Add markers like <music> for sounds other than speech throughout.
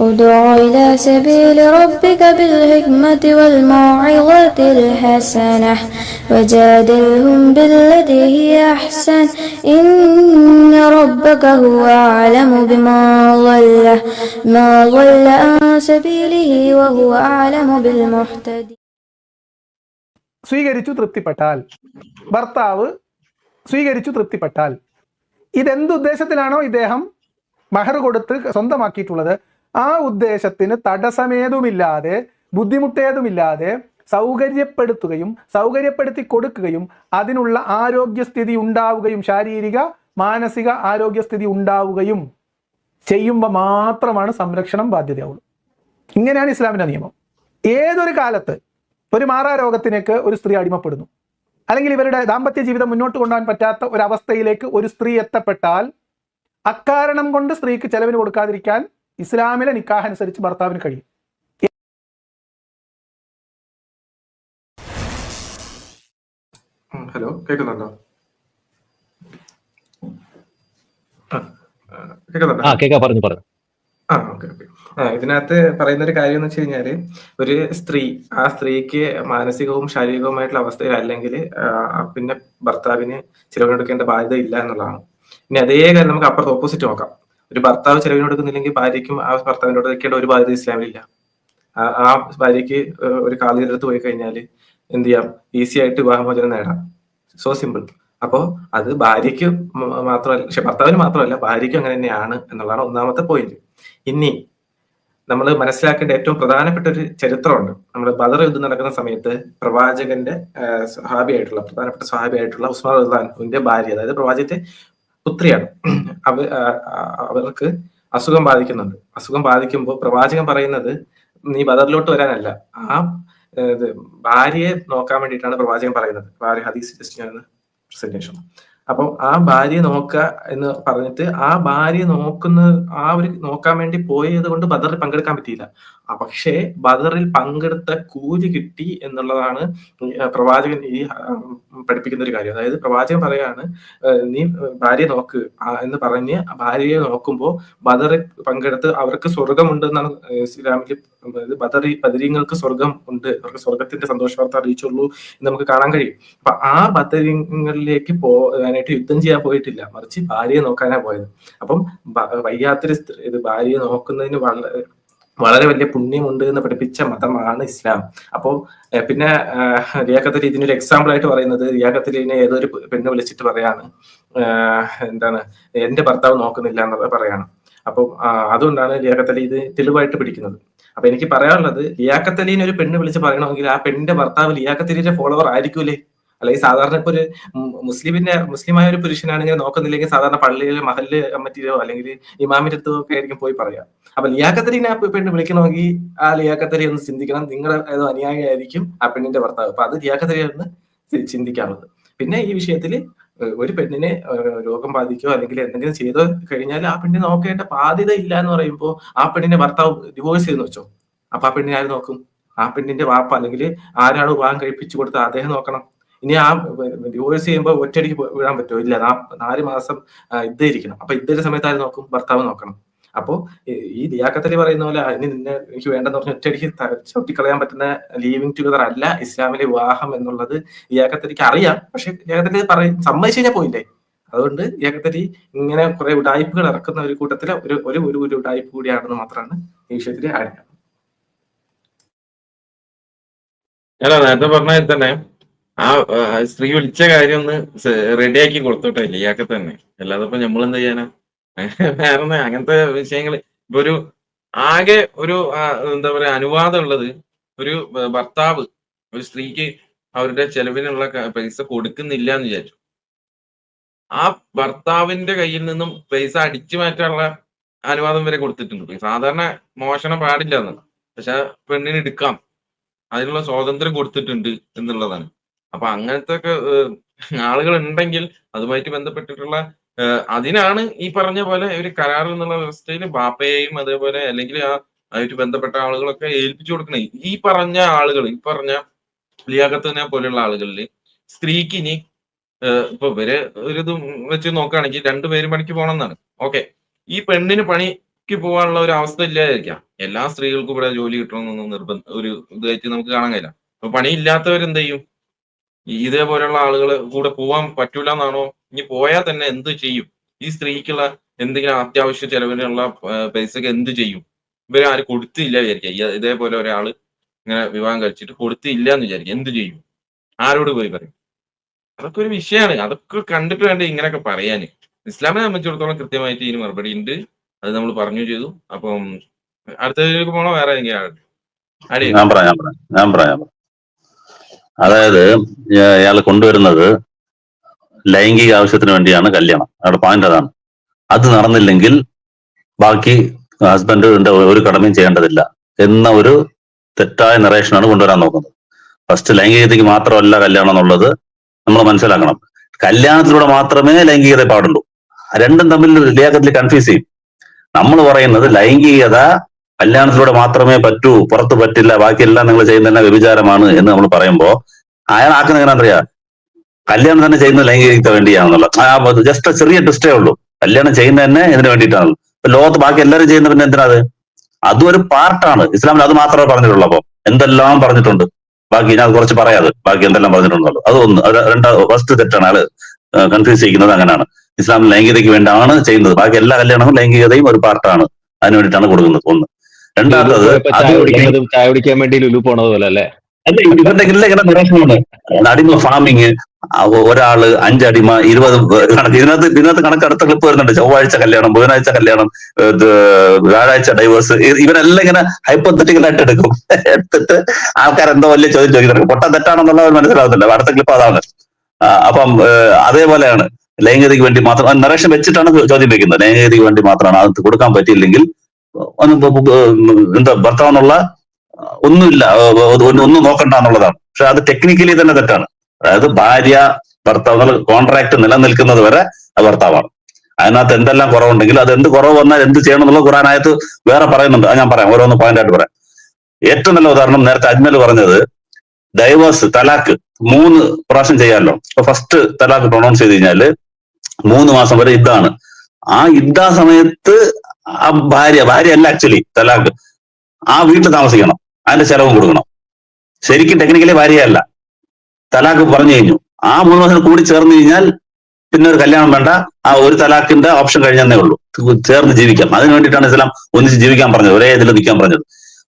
ادع إلى سبيل ربك بالحكمة والموعظة الحسنة وجادلهم بالتي هي أحسن إن ربك هو أعلم بما ضل ما ضل عن سبيله وهو أعلم بالمهتدين സ്വീകരിച്ചു തൃപ്തിപ്പെട്ടാൽ ഭർത്താവ് സ്വീകരിച്ചു തൃപ്തിപ്പെട്ടാൽ ഇതെന്തുദ്ദേശത്തിലാണോ ഇദ്ദേഹം മഹർ കൊടുത്ത് സ്വന്തമാക്കിയിട്ടുള്ളത് ആ ഉദ്ദേശത്തിന് തടസ്സമേതുമില്ലാതെ ബുദ്ധിമുട്ടേതുമില്ലാതെ സൗകര്യപ്പെടുത്തുകയും സൗകര്യപ്പെടുത്തി കൊടുക്കുകയും അതിനുള്ള ആരോഗ്യസ്ഥിതി ഉണ്ടാവുകയും ശാരീരിക മാനസിക ആരോഗ്യസ്ഥിതി ഉണ്ടാവുകയും ചെയ്യുമ്പോൾ മാത്രമാണ് സംരക്ഷണം ബാധ്യതയാവുള്ളൂ ഇങ്ങനെയാണ് ഇസ്ലാമിന്റെ നിയമം. ഏതൊരു കാലത്ത് ഒരു മാറാ രോഗത്തിലേക്ക് ഒരു സ്ത്രീ അടിമപ്പെടുന്നു. അല്ലെങ്കിൽ ഇവരുടെ ദാമ്പത്യ ജീവിതം മുന്നോട്ട് കൊണ്ടുപോകാൻ പറ്റാത്ത ഒരു അവസ്ഥയിലേക്ക് ഒരു സ്ത്രീ എത്തപ്പെട്ടാൽ അക്കാരണം കൊണ്ട് സ്ത്രീക്ക് ചെലവിന് കൊടുക്കാതിരിക്കാൻ ഇസ്ലാമിലെ നിക്കാഹ് അനുസരിച്ച് ഭർത്താവിന് കഴിയും. ഹലോ കേൾക്കുന്നുണ്ടോ കേൾക്കുന്നുണ്ടോ പറഞ്ഞു പറഞ്ഞു. ആ ഓക്കെ ഓക്കെ. ആ ഇതിനകത്ത് പറയുന്ന ഒരു കാര്യം എന്ന് വെച്ച് കഴിഞ്ഞാൽ ഒരു സ്ത്രീ ആ സ്ത്രീക്ക് മാനസികവും ശാരീരികവുമായിട്ടുള്ള അവസ്ഥയിൽ അല്ലെങ്കിൽ പിന്നെ ഭർത്താവിന് ചിലവിനെടുക്കേണ്ട ബാധ്യത ഇല്ല എന്നുള്ളതാണ്. ഇനി അതേ കാര്യം നമുക്ക് അപ്പുറത്ത് ഓപ്പോസിറ്റ് നോക്കാം. ഒരു ഭർത്താവ് ചിലവിനെടുക്കുന്നില്ലെങ്കിൽ ഭാര്യയ്ക്കും ആ ഭർത്താവിനോട് വെക്കേണ്ട ഒരു ബാധ്യത ഇസ്ലാമിലില്ല. ആ ഭാര്യയ്ക്ക് ഒരു കാലിനടുത്ത് പോയി കഴിഞ്ഞാൽ എന്ത് ചെയ്യാം? ഈസി ആയിട്ട് വിവാഹമോചനം നേടാം. സോ സിമ്പിൾ അപ്പോ അത് ഭാര്യയ്ക്ക് മാത്രമല്ല പക്ഷെ ഭർത്താവിന് മാത്രമല്ല ഭാര്യയ്ക്കും അങ്ങനെ തന്നെയാണ് എന്നുള്ളതാണ് ഒന്നാമത്തെ പോയിന്റ് ഇനി നമ്മൾ മനസ്സിലാക്കേണ്ട ഏറ്റവും പ്രധാനപ്പെട്ട ഒരു ചരിത്രമുണ്ട്. നമ്മൾ ബദർ യുദ്ധം നടക്കുന്ന സമയത്ത് പ്രവാചകന്റെ സ്വഹാബിയായിട്ടുള്ള പ്രധാനപ്പെട്ട സ്വഹാബിയായിട്ടുള്ള ഉസ്മാൻ റഹ്ലാൻന്റെ ഭാര്യ അതായത് പ്രവാചകന്റെ പുത്രിയാണ്. അവ അവർക്ക് അസുഖം ബാധിക്കുന്നുണ്ട്. അസുഖം ബാധിക്കുമ്പോൾ പ്രവാചകൻ പറയുന്നത് നീ ബദറിലോട്ട് വരാനല്ല. ആ ഭാര്യയെ നോക്കാൻ വേണ്ടിയിട്ടാണ് പ്രവാചകൻ പറയുന്നത്. ഭാര്യ ഹദീസ് ജസ്റ്റ് പ്രസന്റേഷൻ അപ്പം ആ ഭാര്യയെ നോക്ക എന്ന് പറഞ്ഞിട്ട് ആ ഭാര്യ നോക്കുന്ന ആ ഒരു നോക്കാൻ വേണ്ടി പോയത് കൊണ്ട് ബദറിൽ പങ്കെടുക്കാൻ പറ്റിയില്ല. പക്ഷേ ബദറിൽ പങ്കെടുത്ത കൂലി കിട്ടി എന്നുള്ളതാണ് പ്രവാചകൻ ഈ പഠിപ്പിക്കുന്ന ഒരു കാര്യം. അതായത് പ്രവാചകൻ പറയാണ് നീ ഭാര്യ നോക്ക്. എന്ന് പറഞ്ഞ് ഭാര്യയെ നോക്കുമ്പോൾ ബദറിൽ പങ്കെടുത്ത് അവർക്ക് സ്വർഗമുണ്ട് എന്നാണ് ഇസ്ലാമിൽ ബദറി ബദരീങ്ങൾക്ക് സ്വർഗം ഉണ്ട്. അവർക്ക് സ്വർഗത്തിന്റെ സന്തോഷ വാർത്ത അറിയിച്ചുള്ളൂ എന്ന് നമുക്ക് കാണാൻ കഴിയും. അപ്പൊ ആ ബദരീങ്ങളിലേക്ക് പോകാനായിട്ട് യുദ്ധം ചെയ്യാൻ പോയിട്ടില്ല. മറിച്ച് ഭാര്യയെ നോക്കാനാ പോയത്. അപ്പം വയ്യാത്തൊരു ഇത് ഭാര്യയെ നോക്കുന്നതിന് വളരെ വളരെ വലിയ പുണ്യമുണ്ട് എന്ന് പഠിപ്പിച്ച മതമാണ് ഇസ്ലാം. അപ്പോൾ പിന്നെ റിയാഖത്തലി ഇതിനൊരു എക്സാമ്പിൾ ആയിട്ട് പറയുന്നത് റിയാഖത്തലിനെ ഏതൊരു പെണ്ണ് വിളിച്ചിട്ട് പറയാണ്. എന്താണ് എന്റെ ഭർത്താവ് നോക്കുന്നില്ല എന്നുള്ളത് പറയാണ്. അപ്പോൾ അതുകൊണ്ടാണ് ലിയാഖത്തലി ഇത് തെളിവായിട്ട് പിടിക്കുന്നത്. അപ്പൊ എനിക്ക് പറയാനുള്ളത് ലിയാഖത്തലീനെ ഒരു പെണ്ണ് വിളിച്ച് പറയണമെങ്കിൽ ആ പെണ്ണിന്റെ ഭർത്താവ് ലിയാഖത്തലിന്റെ ഫോളോവർ ആയിരിക്കൂലേ? അല്ലെങ്കിൽ സാധാരണ ഇപ്പൊ ഒരു മുസ്ലിമിന്റെ മുസ്ലിമായ ഒരു പുരുഷനാണെങ്കിൽ നോക്കുന്നില്ലെങ്കിൽ സാധാരണ പള്ളിയിലെ മഹല്ല് കമ്മിറ്റിയിലോ അല്ലെങ്കിൽ ഇമാമിന്റെ അടുത്തോ ഒക്കെ ആയിരിക്കും പോയി പറയാം. അപ്പൊ ലിയാക്കത്തരീനെ ആ പെണ്ണ് വിളിക്കണമെങ്കിൽ ആ ലിയാക്കത്തരി ഒന്ന് ചിന്തിക്കണം. നിങ്ങളുടെ ഏതോ അനുയായിയായിരിക്കും ആ പെണ്ണിന്റെ ഭർത്താവ്. അപ്പൊ അത് ലിയാക്കത്തരി എന്ന് ചിന്തിക്കാനുള്ളത്. പിന്നെ ഈ വിഷയത്തിൽ ഒരു പെണ്ണിനെ രോഗം ബാധിക്കോ അല്ലെങ്കിൽ എന്തെങ്കിലും ചെയ്തോ കഴിഞ്ഞാൽ ആ പെണ്ണിനെ നോക്കേണ്ട ബാധ്യത ഇല്ല എന്ന് പറയുമ്പോൾ ആ പെണ്ണിനെ ഭർത്താവ് ഡിവോഴ്സ് ചെയ്തെന്ന് വെച്ചോ. അപ്പൊ ആ പെണ്ണിനെ ആര് നോക്കും? ആ പെണ്ണിന്റെ വാപ്പ അല്ലെങ്കിൽ ആരാണ് വിവാഹം കഴിപ്പിച്ചു കൊടുത്ത അദ്ദേഹം നോക്കണം. ഇനി ആ ഡിവോഴ്സ് ചെയ്യുമ്പോൾ ഒറ്റയടിക്ക് വിടാൻ പറ്റുമോ ഇല്ല. നാല് മാസം ഇതേ ഇരിക്കണം. അപ്പൊ ഇതേ സമയത്ത് ആര് നോക്കും? ഭർത്താവ് നോക്കണം. അപ്പോ ഈ- ലിയാക്കത്തലി പറയുന്ന പോലെ അതിന് നിന്നെ എനിക്ക് വേണ്ടെന്ന് പറഞ്ഞ ഒറ്റയടിക്ക് ത- ചവിട്ടിക്കളയാൻ പറ്റുന്ന ലീവിങ് ടുഗദർ അല്ല ഇസ്ലാമിലെ വിവാഹം എന്നുള്ളത് ലിയാക്കത്തലിക്ക് അറിയാം. പക്ഷെ ലിയാക്കത്തലി പറയും സമ്മതിച്ചു കഴിഞ്ഞാൽ പോയില്ലേ? അതുകൊണ്ട് ലിയാക്കത്തലി ഇങ്ങനെ കുറെ ഉടായ്പകൾ ഇറക്കുന്ന ഒരു കൂട്ടത്തിലെ ഒരു ഒരു ഒരു ഒരു ഉടായ്പ കൂടിയാണെന്ന് മാത്രമാണ് ഈ വിഷയത്തിൽ ആഡ് അല്ല നേരത്തെ പറഞ്ഞ തന്നെ ആ സ്ത്രീ വിളിച്ച കാര്യം ഒന്ന് റെഡിയാക്കി കൊടുത്തോട്ടെ ഇയാൾക്ക് തന്നെ അല്ലാതെ ഇപ്പൊ നമ്മൾ എന്താ ചെയ്യാനാ? വേറെ അങ്ങനത്തെ വിഷയങ്ങൾ ഇപ്പൊ ഒരു ആകെ ഒരു എന്താ പറയാ അനുവാദം ഉള്ളത് ഒരു ഭർത്താവ് ഒരു സ്ത്രീക്ക് അവരുടെ ചെലവിനുള്ള പൈസ കൊടുക്കുന്നില്ല എന്ന് വിചാരിച്ചു. ആ ഭർത്താവിന്റെ കയ്യിൽ നിന്നും പൈസ അടിച്ചു മാറ്റാനുള്ള അനുവാദം വരെ കൊടുത്തിട്ടുണ്ട്. സാധാരണ മോഷണം പാടില്ല എന്നാണ് പക്ഷെ പെണ്ണിന് എടുക്കാം. അതിനുള്ള സ്വാതന്ത്ര്യം കൊടുത്തിട്ടുണ്ട് എന്നുള്ളതാണ്. അപ്പൊ അങ്ങനത്തെ ഒക്കെ ആളുകൾ ഉണ്ടെങ്കിൽ അതുമായിട്ട് ബന്ധപ്പെട്ടിട്ടുള്ള അതിനാണ് ഈ പറഞ്ഞ പോലെ ഒരു കരാർ എന്നുള്ള വ്യവസ്ഥയിൽ ബാപ്പയെയും അതേപോലെ അല്ലെങ്കിൽ ആ ആയിട്ട് ബന്ധപ്പെട്ട ആളുകളൊക്കെ ഏൽപ്പിച്ചു കൊടുക്കണേ. ഈ പറഞ്ഞ ആളുകൾ ഈ പറഞ്ഞ ലിയാഖത്തിനെ പോലെയുള്ള ആളുകളിൽ സ്ത്രീക്ക് ഇനി ഇപ്പൊ ഇവർ ഒരു ഇത് വെച്ച് നോക്കുകയാണെങ്കിൽ രണ്ടുപേരും പണിക്ക് പോകണം എന്നാണ് ഓക്കെ. ഈ പെണ്ണിന് പണിക്ക് പോകാനുള്ള ഒരു അവസ്ഥ ഇല്ലാതിരിക്കാം. എല്ലാ സ്ത്രീകൾക്കും ഇവിടെ ജോലി കിട്ടണമെന്നൊന്നും നിർബന്ധം ഒരു ഇതായിട്ട് നമുക്ക് കാണാൻ കഴിയില്ല. അപ്പൊ പണിയില്ലാത്തവരെന്ത് ചെയ്യും? ഇതേപോലെയുള്ള ആളുകൾ കൂടെ പോവാൻ പറ്റൂല എന്നാണോ ഇനി പോയാൽ തന്നെ എന്ത് ചെയ്യും? ഈ സ്ത്രീക്കുള്ള എന്തെങ്കിലും അത്യാവശ്യ ചെലവിനുള്ള പൈസക്ക് എന്ത് ചെയ്യും? ഇവരെ ആരും കൊടുത്തില്ല വിചാരിക്കുക. ഇതേപോലെ ഒരാൾ ഇങ്ങനെ വിവാഹം കഴിച്ചിട്ട് കൊടുത്തില്ല എന്ന് വിചാരിക്കുക. എന്ത് ചെയ്യും? ആരോട് പോയി പറയും? അതൊക്കെ ഒരു വിഷയമാണ് അതൊക്കെ കണ്ടിട്ട് വേണ്ട ഇങ്ങനെയൊക്കെ പറയാന്. ഇസ്ലാമിനെ സംബന്ധിച്ചിടത്തോളം കൃത്യമായിട്ട് ഇതിന് മറുപടി ഉണ്ട്. അത് നമ്മൾ പറഞ്ഞു ചെയ്തു. അപ്പം അടുത്തതിലേക്ക് പോണോ? വേറെ ഞാൻ പറയാം ഞാൻ പറയാം. അതായത് ഇയാൾ കൊണ്ടുവരുന്നത് ലൈംഗിക ആവശ്യത്തിന് വേണ്ടിയാണ് കല്യാണം. അയാളുടെ പോയിന്റ് അതാണ്. അത് നടന്നില്ലെങ്കിൽ ബാക്കി ഹസ്ബൻഡിന്റെ ഒരു കടമയും ചെയ്യേണ്ടതില്ല എന്ന ഒരു തെറ്റായ നിറേഷനാണ് കൊണ്ടുവരാൻ നോക്കുന്നത്. ഫസ്റ്റ് ലൈംഗികതയ്ക്ക് മാത്രമല്ല കല്യാണം എന്നുള്ളത് നമ്മൾ മനസ്സിലാക്കണം. കല്യാണത്തിലൂടെ മാത്രമേ ലൈംഗികത പാടുള്ളൂ. രണ്ടും തമ്മിൽ ലേഖത്തിൽ കൺഫ്യൂസ് ചെയ്യും. നമ്മൾ പറയുന്നത് ലൈംഗികത കല്യാണത്തിലൂടെ മാത്രമേ പറ്റൂ പുറത്ത് പറ്റില്ല ബാക്കിയെല്ലാം നിങ്ങൾ ചെയ്യുന്ന വ്യഭിചാരമാണ് എന്ന് നമ്മൾ പറയുമ്പോൾ അയാൾ ആക്കുന്ന എങ്ങനെ അറിയാ കല്യാണം തന്നെ ചെയ്യുന്നത് ലൈംഗികത വേണ്ടിയാണെന്നുള്ള. ജസ്റ്റ് ചെറിയ ട്വിസ്റ്റേ ഉള്ളൂ. കല്യാണം ചെയ്യുന്ന തന്നെ ഇതിന് വേണ്ടിയിട്ടാണ് ലോകത്ത് ബാക്കി എല്ലാവരും ചെയ്യുന്ന പിന്നെ എന്തിനാ അത്? അതും ഒരു പാർട്ടാണ്. ഇസ്ലാമിൽ അത് മാത്രമേ പറഞ്ഞിട്ടുള്ളൂ അപ്പൊ. എന്തെല്ലാം പറഞ്ഞിട്ടുണ്ട്. ബാക്കി ഞാൻ കുറച്ച് പറയാതെ ബാക്കി എന്തെല്ലാം പറഞ്ഞിട്ടുണ്ടല്ലോ അത് ഒന്ന് രണ്ടാ ഫസ്റ്റ് തെറ്റാണ്. ആൾ കൺഫ്യൂസ് ചെയ്യുന്നത് അങ്ങനെയാണ്. ഇസ്ലാം ലൈംഗികതയ്ക്ക് വേണ്ടിയാണ് ചെയ്യുന്നത്. ബാക്കി എല്ലാ കല്യാണവും ലൈംഗികതയും ഒരു പാർട്ടാണ്. അതിന് വേണ്ടിയിട്ടാണ് കൊടുക്കുന്നത്. ഒന്ന്. രണ്ടാമത്തത് ചായ കുടിക്കുന്നതും ചായ കുടിക്കാൻ വേണ്ടി ലുലു പോണത് പോലെ അല്ലേ? അല്ല ഇവരുടെ ഇങ്ങനെ അടിമ ഫാമിങ് ഒരാൾ അഞ്ചടിമ ഇരുപത് കണക്ക്. ഇതിനകത്ത് ഇതിനകത്ത് കണക്ക് അടുത്ത ക്ലിപ്പ് വരുന്നുണ്ട്. ചൊവ്വാഴ്ച കല്യാണം ബുധനാഴ്ച കല്യാണം വ്യാഴാഴ്ച ഡൈവേഴ്സ് ഇവരെല്ലാം ഇങ്ങനെ ഹൈപ്പത്തറ്റിക്കൽ ആയിട്ട് എടുക്കും. എടുത്തിട്ട് ആൾക്കാർ എന്തോ വലിയ ചോദ്യം ചോദിക്കുന്നുണ്ട്. പൊട്ട തെറ്റാണെന്നുള്ളത് മനസ്സിലാവുന്നില്ല. അടുത്ത ക്ലിപ്പ് അതാണ്. അപ്പം അതേപോലെയാണ്. ലൈംഗികതയ്ക്ക് വേണ്ടി മാത്രം നരേഷൻ വെച്ചിട്ടാണ് ചോദ്യം വെക്കുന്നത്. ലൈംഗികതയ്ക്ക് വേണ്ടി മാത്രമാണ്. അത് കൊടുക്കാൻ പറ്റിയില്ലെങ്കിൽ എന്താ ഭർത്താവെന്നുള്ള ഒന്നുമില്ല. ഒന്നും നോക്കണ്ട എന്നുള്ളതാണ്. പക്ഷെ അത് ടെക്നിക്കലി തന്നെ തെറ്റാണ്. അതായത് ഭാര്യ ഭർത്താവ് കോൺട്രാക്ട് നിലനിൽക്കുന്നത് വരെ അത് ഭർത്താവാണ്. അതിനകത്ത് എന്തെല്ലാം കുറവുണ്ടെങ്കിലും അത് എന്ത് കുറവ് വന്നാൽ എന്ത് ചെയ്യണം എന്നുള്ള ഖുറാനായത്ത് വേറെ പറയുന്നുണ്ട്. അത് ഞാൻ പറയാം. ഓരോന്ന് പോയിന്റ് ആയിട്ട് പറയാം. ഏറ്റവും നല്ല ഉദാഹരണം നേരത്തെ അജ്മൽ പറഞ്ഞത് ഡൈവേഴ്സ് തലാക്ക് മൂന്ന് പ്രാവശ്യം ചെയ്യാമല്ലോ. അപ്പൊ ഫസ്റ്റ് തലാക്ക് പ്രൊണൗൺസ് ചെയ്ത് കഴിഞ്ഞാൽ മൂന്ന് മാസം വരെ ഇതാണ്. ആ ഇദ്ദാ സമയത്ത് ആ ഭാര്യ ഭാര്യ അല്ല ആക്ച്വലി തലാക്ക്. ആ വീട്ടിൽ താമസിക്കണം. അതിന്റെ ചെലവും കൊടുക്കണം. ശരിക്കും ടെക്നിക്കലി ഭാര്യയല്ല. തലാക്ക് പറഞ്ഞു കഴിഞ്ഞു. ആ മൂന്ന് മാസം കൂടി ചേർന്ന് കഴിഞ്ഞാൽ പിന്നെ ഒരു കല്യാണം വേണ്ട. ആ ഒരു തലാക്കിന്റെ ഓപ്ഷൻ കഴിഞ്ഞതേ ഉള്ളൂ. ചേർന്ന് ജീവിക്കാം. അതിന് വേണ്ടിയിട്ടാണ് ഇസ്ലാം ഒന്നിച്ച് ജീവിക്കാൻ പറഞ്ഞത്. ഒരേ ഇതിൽ നിൽക്കാൻ പറഞ്ഞത്.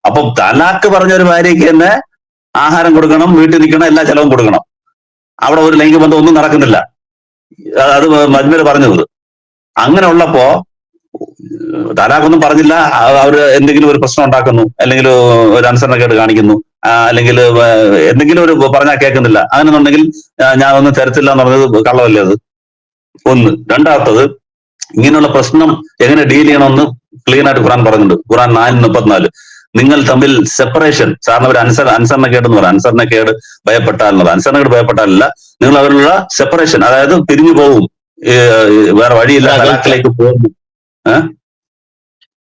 അപ്പൊ തലാക്ക് പറഞ്ഞ ഒരു ഭാര്യയ്ക്ക് തന്നെ ആഹാരം കൊടുക്കണം വീട്ടിൽ നിൽക്കണം എല്ലാ ചെലവും കൊടുക്കണം. അവിടെ ഒരു ലൈംഗിക ബന്ധം ഒന്നും നടക്കുന്നില്ല. അത് മജ്മര് പറഞ്ഞത്. അങ്ങനെ ഉള്ളപ്പോ തലാഖൊന്നും പറഞ്ഞില്ല. അവർ അവർ എന്തെങ്കിലും ഒരു പ്രശ്നം ഉണ്ടാക്കുന്നു. അല്ലെങ്കിൽ ഒരു അനുസരണക്കേട് കാണിക്കുന്നു. അല്ലെങ്കിൽ എന്തെങ്കിലും ഒരു പറഞ്ഞാൽ കേൾക്കുന്നില്ല. അങ്ങനെന്നുണ്ടെങ്കിൽ ഉണ്ടെങ്കിൽ ഞാൻ ഒന്നും തരത്തില്ല എന്ന് പറഞ്ഞത് കള്ളമല്ലേ അത്? ഒന്ന്. രണ്ടാമത്തത് ഇങ്ങനെയുള്ള പ്രശ്നം എങ്ങനെ ഡീൽ ചെയ്യണമെന്ന് ക്ലീൻ ആയിട്ട് ഖുറാൻ പറഞ്ഞിട്ടുണ്ട് ഖുറാൻ നാല് മുപ്പത്തിനാല്. നിങ്ങൾ തമ്മിൽ സെപ്പറേഷൻ സാറിന് ഒരു അനുസരണ അനുസരണക്കേട് എന്ന് പറയാം അനുസരണക്കേട് ഭയപ്പെട്ടാൽ അനുസരണക്കേട് ഭയപ്പെട്ടാലല്ല നിങ്ങൾ അവരിലുള്ള സെപ്പറേഷൻ അതായത് പിരിഞ്ഞു പോകും വേറെ വഴിയില്ല. തലാഖിലേക്ക് പോകും.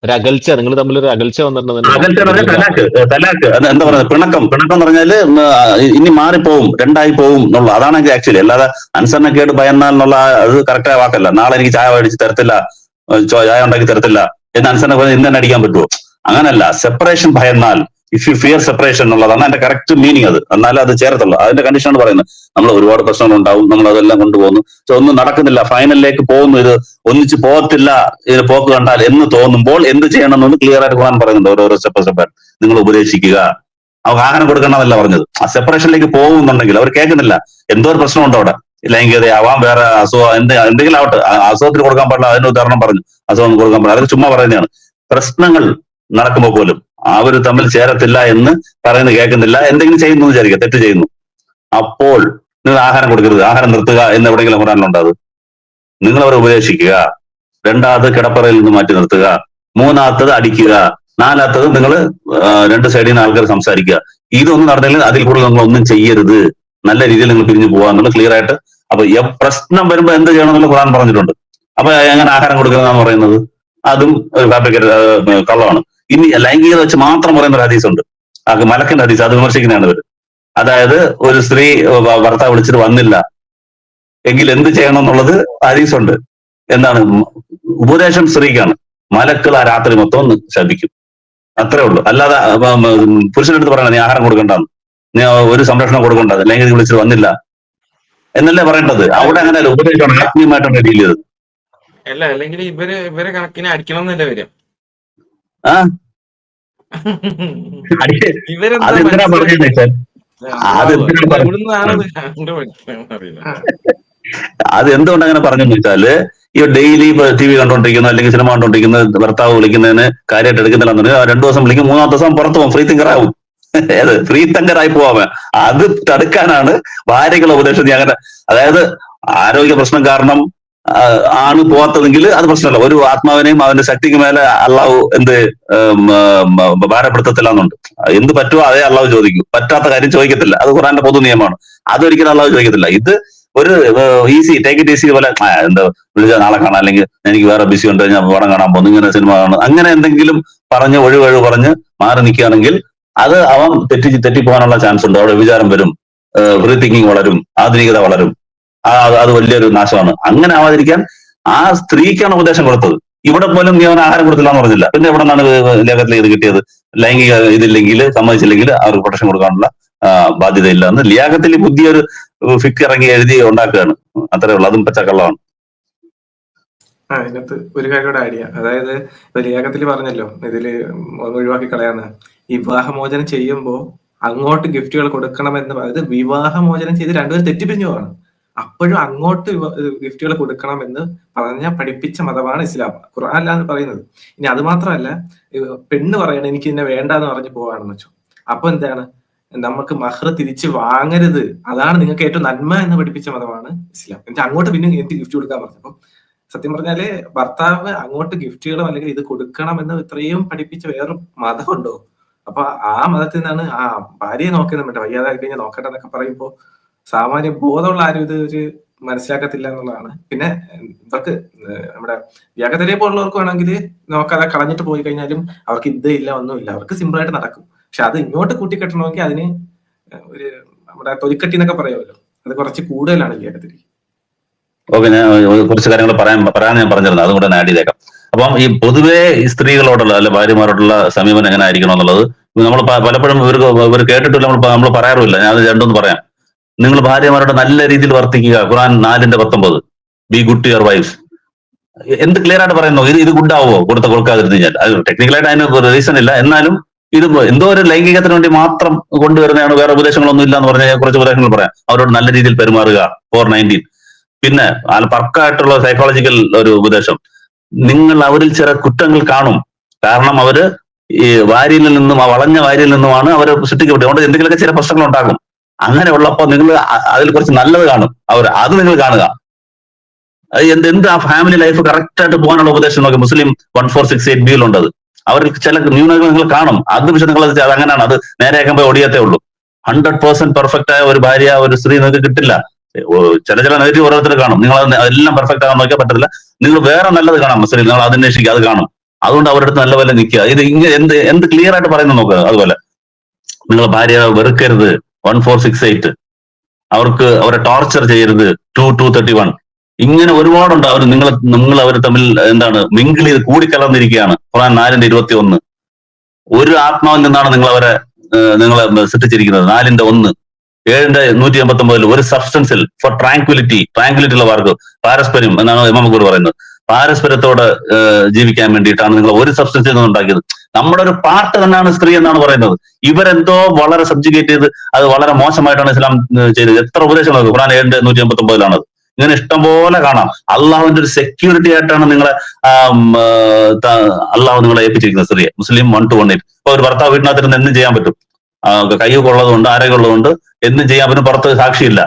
ഒരു അകൽച്ച നിങ്ങൾ തമ്മിൽ ഒരു അകൽച്ച വന്നിട്ടുണ്ടെന്ന് എന്താ പറയുക? പിണക്കം. പിണക്കം എന്ന് പറഞ്ഞാൽ ഇനി മാറിപ്പോവും രണ്ടായി പോവും എന്നുള്ള അതാണ് ആക്ച്വലി അല്ലാതെ അനുസരണക്കേട് ഭയന്നാൽ എന്നുള്ള അത് കറക്റ്റായ വാക്കല്ല. നാളെ എനിക്ക് ചായ മേടിച്ച് തരത്തില്ല. ചായ ഉണ്ടാക്കി തരത്തില്ല. എന്ന് അനുസരണ ഇന്ന് തന്നെ അടിക്കാൻ പറ്റുമോ അങ്ങനല്ല. സെപ്പറേഷൻ ഭയന്നാൽ ഇഫ് യു ഫിയർ സെപ്പറേഷൻ എന്നുള്ളതാണ് അതിന്റെ കറക്റ്റ് മീനിങ് അത്. എന്നാലും അത് ചേർത്തുള്ളൂ അതിന്റെ കണ്ടീഷനാണ് പറയുന്നത്. നമ്മൾ ഒരുപാട് പ്രശ്നങ്ങൾ ഉണ്ടാവും. നമ്മൾ അതെല്ലാം കൊണ്ടുപോകുന്നു. ഒന്നും നടക്കുന്നില്ല. ഫൈനലിലേക്ക് പോകുന്നു. ഇത് ഒന്നിച്ച് പോകത്തില്ല. ഇത് പോക്ക് കണ്ടാൽ എന്ന് തോന്നുമ്പോൾ എന്ത് ചെയ്യണം എന്നൊന്ന് ക്ലിയർ ആയിട്ട് ഖുർആൻ പറയുന്നുണ്ട്. ഓരോരോ സ്റ്റെപ്പ് സ്റ്റെപ്പായിട്ട് നിങ്ങൾ ഉപദേശിക്കുക. അവർക്ക് ആഹാരം കൊടുക്കണമെന്നല്ല പറഞ്ഞത്. ആ സെപ്പറേഷനിലേക്ക് പോകുന്നുണ്ടെങ്കിൽ അവർ കേൾക്കുന്നില്ല. എന്തോ ഒരു പ്രശ്നമുണ്ടോ അവിടെ. ലൈംഗികതയാവാം വേറെ അസുഖം എന്ത് എന്തെങ്കിലും ആവട്ടെ. അസുഖത്തിന് കൊടുക്കാൻ പാടില്ല. അതിന് ഉദാഹരണം പറഞ്ഞു. അസുഖം കൊടുക്കാൻ പാടില്ല. അതൊക്കെ ചുമ്മാ പറയുന്നതാണ്. പ്രശ്നങ്ങൾ നടക്കുമ്പോൾ പോലും അവർ തമ്മിൽ ചേരത്തില്ല എന്ന് പറയുന്നത് കേൾക്കുന്നില്ല. എന്തെങ്കിലും ചെയ്യുന്നു വിചാരിക്കുക. തെറ്റ് ചെയ്യുന്നു. അപ്പോൾ നിങ്ങൾ ആഹാരം കൊടുക്കരുത്. ആഹാരം നിർത്തുക എന്ന് എവിടെയെങ്കിലും ഖുറാനിലുണ്ടോ അത്. നിങ്ങൾ അവരെ ഉപദേശിക്കുക. രണ്ടാമത് കിടപ്പറയിൽ നിന്ന് മാറ്റി നിർത്തുക. മൂന്നാമത്തത് അടിക്കുക. നാലാത്തത് നിങ്ങൾ രണ്ട് സൈഡിൽ നിന്ന് ആൾക്കാർ സംസാരിക്കുക. ഇതൊന്നും നടന്നില്ലെങ്കിൽ അതിൽ കൂടുതൽ നിങ്ങൾ ഒന്നും ചെയ്യരുത്. നല്ല രീതിയിൽ നിങ്ങൾ പിരിഞ്ഞു പോകാൻ എന്നുള്ളത് ക്ലിയർ ആയിട്ട്. അപ്പൊ പ്രശ്നം വരുമ്പോൾ എന്ത് ചെയ്യണം എന്നുള്ള ഖുറാൻ പറഞ്ഞിട്ടുണ്ട്. അപ്പൊ എങ്ങനെ ആഹാരം കൊടുക്കുന്നതെന്ന് പറയുന്നത്? അതും ഒരു ഫാബ്രിക്കേറ്റ് കള്ളമാണ്. ഇനി ലൈംഗികത വെച്ച് മാത്രം പറയുന്ന ഒരു ഹദീസ് ഉണ്ട്. ആ മലക്കിന്റെ ഹദീസ് അത് വിമർശിക്കുന്നതാണ് ഇവർ അതായത് ഒരു സ്ത്രീ ഭർത്താവ് വിളിച്ചിട്ട് വന്നില്ല. എങ്കിൽ എന്ത് ചെയ്യണം എന്നുള്ളത് ഹദീസ് ഉണ്ട്. എന്താണ്? ഉപദേശം സ്ത്രീക്കാണ്. മലക്കൾ ആ രാത്രി മൊത്തം ശപിക്കും. അത്രേ ഉള്ളൂ. അല്ലാതെ അടുത്ത് പറയണം നീ ആഹാരം കൊടുക്കണ്ടെന്ന്. നീ ഒരു സംരക്ഷണം കൊടുക്കണ്ടത് ലൈംഗിക വിളിച്ചിട്ട് വന്നില്ല. എന്നല്ലേ പറയേണ്ടത്? അവിടെ അങ്ങനെ ഉപദേശമാണ് ആത്മീയമായിട്ടാണ് ഡീൽ ചെയ്തത്. അല്ല അല്ലെങ്കിൽ ഇവർ ഇവരെ കണക്കിന് അടിക്കണം എന്നല്ലേ വരും <laughs> ആ. അതെന്തിനാ വെച്ചാൽ? അത് പറഞ്ഞത്? എന്തുകൊണ്ട് അങ്ങനെ പറഞ്ഞെന്ന് വെച്ചാൽ ഈ ഡെയിലി ടി വി കണ്ടോണ്ടിരിക്കുന്ന അല്ലെങ്കിൽ സിനിമ കണ്ടോണ്ടിരിക്കുന്ന ഭർത്താവ് വിളിക്കുന്നതിന് കാര്യമായിട്ട് എടുക്കുന്നില്ലെന്ന് രണ്ടു ദിവസം വിളിക്കും മൂന്നാമത്തെ ദിവസം പുറത്തു പോകും ഫ്രീ തിങ്കർ ആവും. <laughs> ഏത്? ഫ്രീ തിങ്കറായി പോവാൻ അത് തടുക്കാനാണ് ഭാര്യകളെ ഉപദേശം. അങ്ങനെ അതായത് ആരോഗ്യ പ്രശ്നം കാരണം ആണ് പോവാത്തതെങ്കിൽ അത് പ്രശ്നമല്ല. ഒരു ആത്മാവിനെയും അവന്റെ ശക്തിക്ക് മേലെ അള്ളാഹു എന്ത് ഭാരപ്പെടുത്തത്തില്ല എന്നുണ്ട് എന്ത് പറ്റുമോ അതേ അള്ളാഹു ചോദിക്കും. പറ്റാത്ത കാര്യം ചോദിക്കത്തില്ല. അത് ഖുറാന്റെ പൊതു നിയമമാണ്. അതൊരിക്കലും അള്ളാഹു ചോദിക്കത്തില്ല. ഇത് ഒരു ഈസി ടേക്ക് ഇറ്റ് ഈസി പോലെ എന്താ വിളിച്ചാൽ നാളെ കാണാം. അല്ലെങ്കിൽ എനിക്ക് വേറെ ബിസി ഉണ്ട് ഞാൻ പടം കാണാൻ പോകുന്നു ഇങ്ങനെ സിനിമ കാണും അങ്ങനെ എന്തെങ്കിലും പറഞ്ഞ് ഒഴിവഴിവ് പറഞ്ഞ് മാറി നിൽക്കുകയാണെങ്കിൽ അത് അവൻ തെറ്റി തെറ്റിപ്പോകാനുള്ള ചാൻസ് ഉണ്ട്. അവിടെ വിചാരം വരും. ഫ്രീ തിങ്കിങ് വളരും. ആധുനികത വളരും. അത് വലിയൊരു നാശമാണ്. അങ്ങനെ ആവാതിരിക്കാൻ ആ സ്ത്രീക്കാണ് ഉപദേശം കൊടുത്തത്. ഇവിടെ പോലും നീ അവൻ ആഹാരം കൊടുത്തില്ല എന്ന് പറഞ്ഞില്ല. പിന്നെ എവിടെ നിന്നാണ് ലേഖത്തിൽ ഇത് കിട്ടിയത്? ലൈംഗിക ഇതില്ലെങ്കിൽ സമ്മതിച്ചില്ലെങ്കിൽ അവർക്ക് പ്രൊട്ടക്ഷൻ കൊടുക്കാനുള്ള ബാധ്യതയില്ല എന്ന് ലിയാഖത്തിൽ പുതിയൊരു ഫിക്ക് ഇറങ്ങി എഴുതി ഉണ്ടാക്കുകയാണ്. അത്രേ ഉള്ളൂ. അതും പച്ചക്കള്ളമാണ്. ആ ഒരു കാര്യം കൂടെ ആഡ് ചെയ്യാം. അതായത് ഇപ്പൊ ലേഖത്തിൽ പറഞ്ഞല്ലോ ഇതിൽ ഒഴിവാക്കി കളയാന്ന്. വിവാഹമോചനം ചെയ്യുമ്പോ അങ്ങോട്ട് ഗിഫ്റ്റുകൾ കൊടുക്കണമെന്ന് അതായത് വിവാഹമോചനം ചെയ്ത് രണ്ടുപേരും തെറ്റിപ്പിരിഞ്ഞു പോവാണ്. അപ്പോഴും അങ്ങോട്ട് ഗിഫ്റ്റുകൾ കൊടുക്കണമെന്ന് പറഞ്ഞ പഠിപ്പിച്ച മതമാണ് ഇസ്ലാം. ഖുർആൻ അല്ലാന്ന് പറയുന്നത്. ഇനി അത് മാത്രമല്ല പെണ്ണ് പറയണ എനിക്ക് ഇന്നെ വേണ്ടാന്ന് പറഞ്ഞ് പോവാണെന്ന് വെച്ചു. അപ്പൊ എന്താണ്? നമുക്ക് മഹർ തിരിച്ച് വാങ്ങരുത്. അതാണ് നിങ്ങൾക്ക് ഏറ്റവും നന്മ എന്ന് പഠിപ്പിച്ച മതമാണ് ഇസ്ലാം. എന്നിട്ട് അങ്ങോട്ട് പിന്നെ എനിക്ക് ഗിഫ്റ്റ് കൊടുക്കാൻ പറഞ്ഞു? അപ്പം സത്യം പറഞ്ഞാൽ ഭർത്താവ് അങ്ങോട്ട് ഗിഫ്റ്റുകളോ അല്ലെങ്കിൽ ഇത് കൊടുക്കണം എന്ന് ഇത്രയും പഠിപ്പിച്ച വേറൊരു മതമുണ്ടോ? അപ്പൊ ആ മതത്തിൽ നിന്നാണ് ആ ഭാര്യയെ നോക്കുന്നത് വേണ്ട വയ്യാതായി കഴിഞ്ഞാൽ നോക്കട്ടെ എന്നൊക്കെ പറയുമ്പോ സാമാന്യ ബോധമുള്ള ആരും ഇത് ഒരു മനസ്സിലാക്കത്തില്ല എന്നുള്ളതാണ്. പിന്നെ ഇവർക്ക് നമ്മുടെ വ്യാകതരെ പോലുള്ളവർക്ക് വേണമെങ്കിൽ നോക്കാതെ കളഞ്ഞിട്ട് പോയി കഴിഞ്ഞാലും അവർക്ക് ഇത് ഇല്ല ഒന്നുമില്ല അവർക്ക് സിമ്പിളായിട്ട് നടക്കും. പക്ഷെ അത് ഇങ്ങോട്ട് കൂട്ടിക്കെട്ടണമെങ്കിൽ അതിന് ഒരു നമ്മുടെ തൊലിക്കട്ടി എന്നൊക്കെ പറയുമല്ലോ. അത് കുറച്ച് കൂടുതലാണ് വ്യാകതരി ഓക്കെ ഞാൻ കുറച്ച് കാര്യങ്ങൾ പറയാൻ പറയാൻ ഞാൻ പറഞ്ഞിരുന്നു. അതും കൂടെ ആഡ് ചെയ്തേക്കാം. അപ്പം ഈ പൊതുവേ ഈ സ്ത്രീകളോടുള്ള അല്ലെ ഭാര്യമാരോടുള്ള സമീപനം എങ്ങനെ ആയിരിക്കണം എന്നുള്ളത് നമ്മൾ പലപ്പോഴും ഇവർക്ക് ഇവർ കേട്ടിട്ടില്ല നമ്മൾ നമ്മൾ പറയാറുമില്ല. ഞാൻ രണ്ടൊന്ന് പറയാം. നിങ്ങൾ ഭാര്യമാരോട് നല്ല രീതിയിൽ വർത്തിക്കുക. ഖുറാൻ നാലിന്റെ പത്തൊമ്പത്. Be good to your wife എന്ത് ക്ലിയർ ആയിട്ട് പറയുന്നു? ഇത് ഇത് ഗുഡ് ആവോ കൊടുത്ത കൊടുക്കാതിരുന്നു കഴിഞ്ഞാൽ. അത് ടെക്നിക്കലായിട്ട് അതിന് റീസൺ ഇല്ല. എന്നാലും ഇത് എന്തോ ഒരു ലൈംഗികത്തിന് വേണ്ടി മാത്രം കൊണ്ടുവരുന്നതാണ്. വേറെ ഉപദേശങ്ങളൊന്നും ഇല്ല എന്ന് പറഞ്ഞാൽ കുറച്ച് ഉപദേശങ്ങൾ പറയാം. അവരോട് നല്ല രീതിയിൽ പെരുമാറുക. ഫോർ നയന്റീൻ പിന്നെ പർക്കായിട്ടുള്ള സൈക്കോളജിക്കൽ ഒരു ഉപദേശം. നിങ്ങൾ അവരിൽ ചില കുറ്റങ്ങൾ കാണും. കാരണം അവർ ഈ വാരിയിൽ നിന്നും ആ വളഞ്ഞ വാരിയിൽ നിന്നുമാണ് അവർ സൃഷ്ടിക്കപ്പെട്ടത് അതുകൊണ്ട് എന്തെങ്കിലുമൊക്കെ ചില പ്രശ്നങ്ങൾ ഉണ്ടാകും. അങ്ങനെ ഉള്ളപ്പോൾ നിങ്ങൾ അതിൽ കുറച്ച് നല്ലത് കാണും. അവർ അത് നിങ്ങൾ കാണുക. എന്ത് എന്ത് ആ ഫാമിലി ലൈഫ് കറക്റ്റ് ആയിട്ട് പോകാനുള്ള ഉപദേശം നോക്കി. Muslim one four six eight ബിയിൽ ഉണ്ടത് അവർ ചില ന്യൂനതകൾ നിങ്ങൾ കാണും. അത് പക്ഷെ നിങ്ങൾ അത് അങ്ങനെയാണ് അത് നേരെയാക്കുമ്പോൾ ഒടിയത്തേ ഉള്ളൂ. ഹൺഡ്രഡ് പെർസെന്റ് പെർഫെക്റ്റ് ആയ ഒരു ഭാര്യ ഒരു സ്ത്രീ നിങ്ങൾക്ക് കിട്ടില്ല. ചില ചില നെഗറ്റീവ് ഓരോരുത്തർ കാണും. നിങ്ങൾ എല്ലാം പെർഫെക്റ്റ് ആകാൻ നോക്കിയാൽ പറ്റത്തില്ല. നിങ്ങൾ വേറെ നല്ലത് കാണാം മുസ്ലിം. നിങ്ങൾ അത് അന്വേഷിക്കുക അത് കാണും. അതുകൊണ്ട് അവരുടെ അടുത്ത് നല്ല പോലെ നിൽക്കുക. ഇത് ഇങ്ങനെ എന്ത് എന്ത് ക്ലിയർ ആയിട്ട് പറയുന്നത് നോക്കുക അതുപോലെ. നിങ്ങൾ ഭാര്യ വെറുക്കരുത്. വൺ ഫോർ സിക്സ് എയ്റ്റ് അവർക്ക് അവരെ ടോർച്ചർ ചെയ്യരുത്. ടു ടു തേർട്ടി വൺ ഇങ്ങനെ ഒരുപാടുണ്ട് അവർ നിങ്ങൾ നിങ്ങൾ അവർ തമ്മിൽ എന്താണ് മിങ്കിൾ ചെയ്ത് കൂടിക്കലർന്നിരിക്കുകയാണ്. ഖുറാൻ നാലിന്റെ ഇരുപത്തി ഒന്ന് ഒരു ആത്മാവിൽ നിന്നാണ് നിങ്ങൾ അവരെ നിങ്ങളെ സൃഷ്ടിച്ചിരിക്കുന്നത്. നാലിന്റെ ഒന്ന്. ഏഴിന്റെ നൂറ്റി എൺപത്തി ഒമ്പതിൽ ഒരു സബ്സ്റ്റൻസിൽ ഫോർ ട്രാങ്ക്വിലിറ്റി ട്രാങ്ക്വിലിറ്റി ഉള്ള വാർക്ക് പാരസ്പര്യം എന്നാണ് ഇമാമക്കൂർ പറയുന്നത്. പാരസ്പര്യത്തോടെ ഏഹ്, ജീവിക്കാൻ വേണ്ടിയിട്ടാണ് നിങ്ങൾ ഒരു സബ്സ്റ്റൻസിൽ നിന്ന് ഉണ്ടാക്കിയത്. നമ്മുടെ ഒരു പാർട്ട് തന്നെയാണ് സ്ത്രീ എന്നാണ് പറയുന്നത്. ഇവരെന്തോ വളരെ സബ്ജുഗേറ്റ് ചെയ്ത് അത് വളരെ മോശമായിട്ടാണ് ഇസ്ലാം ചെയ്തത്. എത്ര ഉപദേശങ്ങൾ ഖുറാൻ ഏഴ് നൂറ്റി എൺപത്തി ഒമ്പതിലാണത് ഇങ്ങനെ ഇഷ്ടംപോലെ കാണാം. അള്ളാഹുവിന്റെ ഒരു സെക്യൂരിറ്റി ആയിട്ടാണ് നിങ്ങളെ അള്ളാഹു നിങ്ങളെ ഏൽപ്പിച്ചിരിക്കുന്നത് സ്ത്രീയെ. Muslim one two one eight ഇപ്പൊ ഒരു ഭർത്താവ് വീട്ടിനകത്തിരുന്ന് എന്തും ചെയ്യാൻ പറ്റും. കൈ ഉള്ളതുകൊണ്ട് ആരോഗ്യമുള്ളതുകൊണ്ട് എന്തും ചെയ്യാൻ പറ്റും. പുറത്ത് സാക്ഷിയില്ല.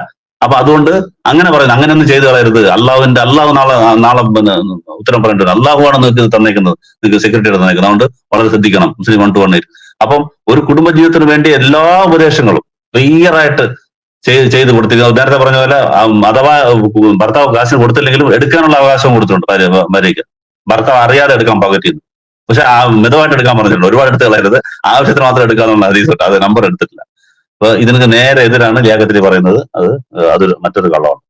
അപ്പൊ അതുകൊണ്ട് അങ്ങനെ പറയുന്നത് അങ്ങനെ ഒന്നും ചെയ്തു കളയരുത്. അള്ളാഹുവിന്റെ അള്ളാഹു നാളെ നാളെ ഉത്തരം പറയേണ്ടത് അള്ളാഹുവാണ് നിങ്ങൾക്ക് തന്നേക്കുന്നത്. നിങ്ങൾക്ക് സെക്രട്ടറി തന്നേക്കുന്നത്. അതുകൊണ്ട് വളരെ ശ്രദ്ധിക്കണം. Muslim one two one eight അപ്പം ഒരു കുടുംബ ജീവിതത്തിന് വേണ്ടി എല്ലാ ഉപദേശങ്ങളും ക്ലിയർ ആയിട്ട് ചെയ്ത് ചെയ്ത് കൊടുത്തിരിക്കുന്നത് നേരത്തെ പറഞ്ഞ പോലെ അഥവാ ഭർത്താവ് കാശിന് കൊടുത്തില്ലെങ്കിലും എടുക്കാനുള്ള അവകാശം കൊടുത്തിട്ടുണ്ട് ഭാര്യ ഭാര്യയ്ക്ക്. ഭർത്താവ് അറിയാതെ എടുക്കാൻ പകറ്റിയത് പക്ഷെ ആ മിതമായിട്ട് എടുക്കാൻ പറഞ്ഞിട്ടുണ്ട്. ഒരുപാട് എടുത്ത് കളയരുത്. ആവശ്യത്തിന് മാത്രം എടുക്കാനുള്ള ഹദീസ് അത് നമ്പർ എടുത്തിട്ടില്ല. അപ്പൊ ഇതിനൊക്കെ നേരെ എതിരാണ് ലേഖത്തിൽ പറയുന്നത്. അത് അതൊരു മറ്റൊരു കള്ളമാണ്.